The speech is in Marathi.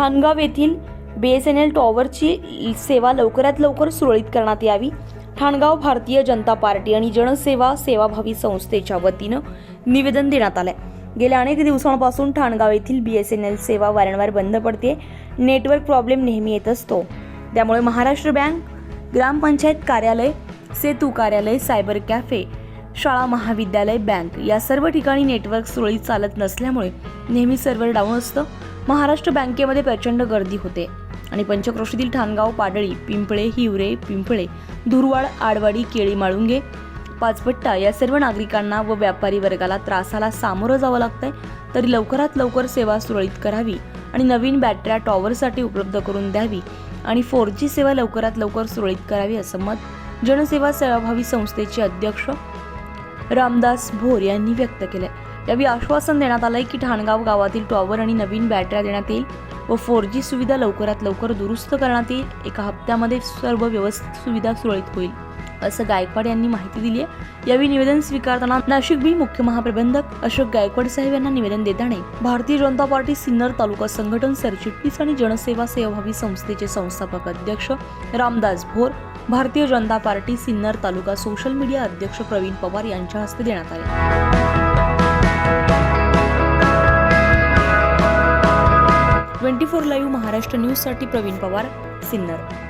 ठाणगाव येथील बी एस एन एल टॉवरची सेवा लवकरात लवकर सुरळीत करण्यात यावी. ठाणगाव भारतीय जनता पार्टी आणि जनसेवा सेवाभावी संस्थेच्या वतीनं निवेदन देण्यात आलंय. गेल्या अनेक दिवसांपासून ठाणगाव येथील बी एस एन एल सेवा वारंवार बंद पडते नेटवर्क प्रॉब्लेम नेहमी येत असतो. त्यामुळे महाराष्ट्र बँक ग्रामपंचायत कार्यालय सेतू कार्यालय सायबर कॅफे शाळा महाविद्यालय बँक या सर्व ठिकाणी नेटवर्क सुरळीत चालत नसल्यामुळे नेहमी सर्व्हर डाऊन असतं. महाराष्ट्र बँकेमध्ये प्रचंड गर्दी होते. आणि पंचक्रोशीतील ठाणगाव पाडळी पिंपळे हिवरे पिंपळे धुरवाड आडवाडी केळी माळुंगे पाचपट्टा या सर्व नागरिकांना व व्यापारी वर्गाला त्रासाला सामोरं जावं लागतंय. तरी लवकरात लवकर सेवा सुरळीत करावी आणि नवीन बॅटऱ्या टॉवरसाठी उपलब्ध करून द्यावी आणि फोर जी सेवा लवकरात लवकर सुरळीत करावी असं मत जनसेवा सेवाभावी संस्थेचे अध्यक्ष रामदास भोर यांनी व्यक्त केलंय. यावेळी आश्वासन देण्यात आलंय की ठाणगाव गावातील टॉवर आणि नवीन बॅटऱ्या देण्यात येईल व फोर जी सुविधा लवकरात लवकर दुरुस्त करण्यात येईल. एका हप्त्यामध्ये सर्व व्यवस्थित सुविधा सुरळीत होईल असं गायकवाड यांनी माहिती दिली आहे यावेळी निवेदन स्वीकारताना नाशिक बी मुख्य महाप्रबंधक अशोक गायकवाड साहेब यांना निवेदन देताना भारतीय जनता पार्टी सिन्नर तालुका संघटन सरचिटणीस आणि जनसेवा सेवाभावी संस्थेचे संस्थापक अध्यक्ष Ramdas Bhor Bharatiya Janata Party Sinnar taluka social media अध्यक्ष प्रवीण पवार यांच्या हस्ते देण्यात आले. ट्वेंटी फोर लाईव्ह महाराष्ट्र न्यूजसाठी प्रवीण पवार सिन्नर.